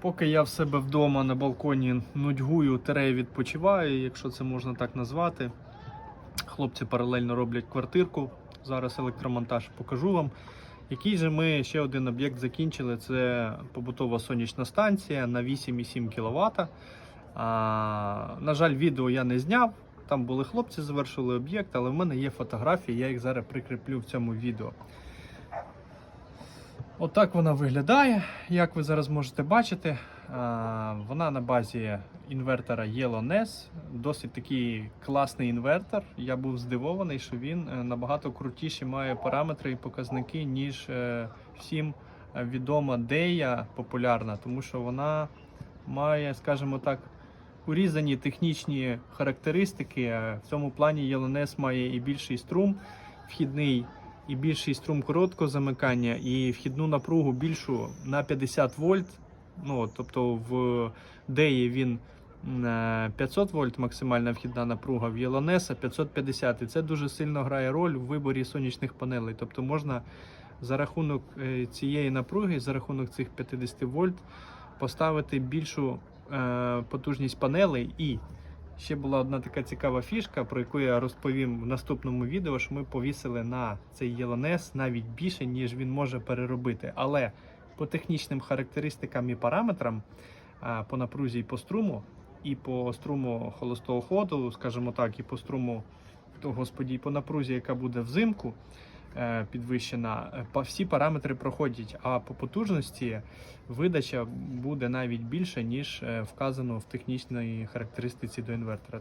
Поки я в себе вдома на балконі нудьгую, тере відпочиваю, якщо це можна так назвати. Хлопці паралельно роблять квартирку. Зараз електромонтаж покажу вам. Який же ми ще один об'єкт закінчили? Це побутова сонячна станція на 8,7 кВт. А, на жаль, відео я не зняв. Там були хлопці, завершили об'єкт, але в мене є фотографії, я їх зараз прикріплю в цьому відео. Отак вона виглядає, як ви зараз можете бачити. Вона на базі інвертора Yellow NES. Досить такий класний інвертор. Я був здивований, що він е, набагато крутіші має параметри і показники, ніж е, всім е, відома Дея популярна, тому що вона має, скажімо так, урізані технічні характеристики. Е, В цьому плані Yellow NES має і більший струм вхідний і більший струм короткого замикання, і вхідну напругу більшу на 50 вольт. Ну, тобто в DEI він м, е, 500 вольт максимальна вхідна напруга, в Єлонеса 550. І це дуже сильно грає роль в виборі сонячних панелей. Тобто можна за рахунок е, цієї напруги, за рахунок цих 50 вольт, поставити більшу е, потужність панелей і Ще була одна така цікава фішка, про яку я розповім в наступному відео, що ми повісили на цей Єлонес навіть більше, ніж він може переробити. Але по технічним характеристикам і параметрам, по напрузі і по струму, і по струму холостого ходу, скажімо так, і по струму, то, господі, і по напрузі, яка буде взимку підвищена, е, всі параметри проходять. А по потужності видача буде навіть більше, ніж е, вказано в технічній характеристиці до інвертора.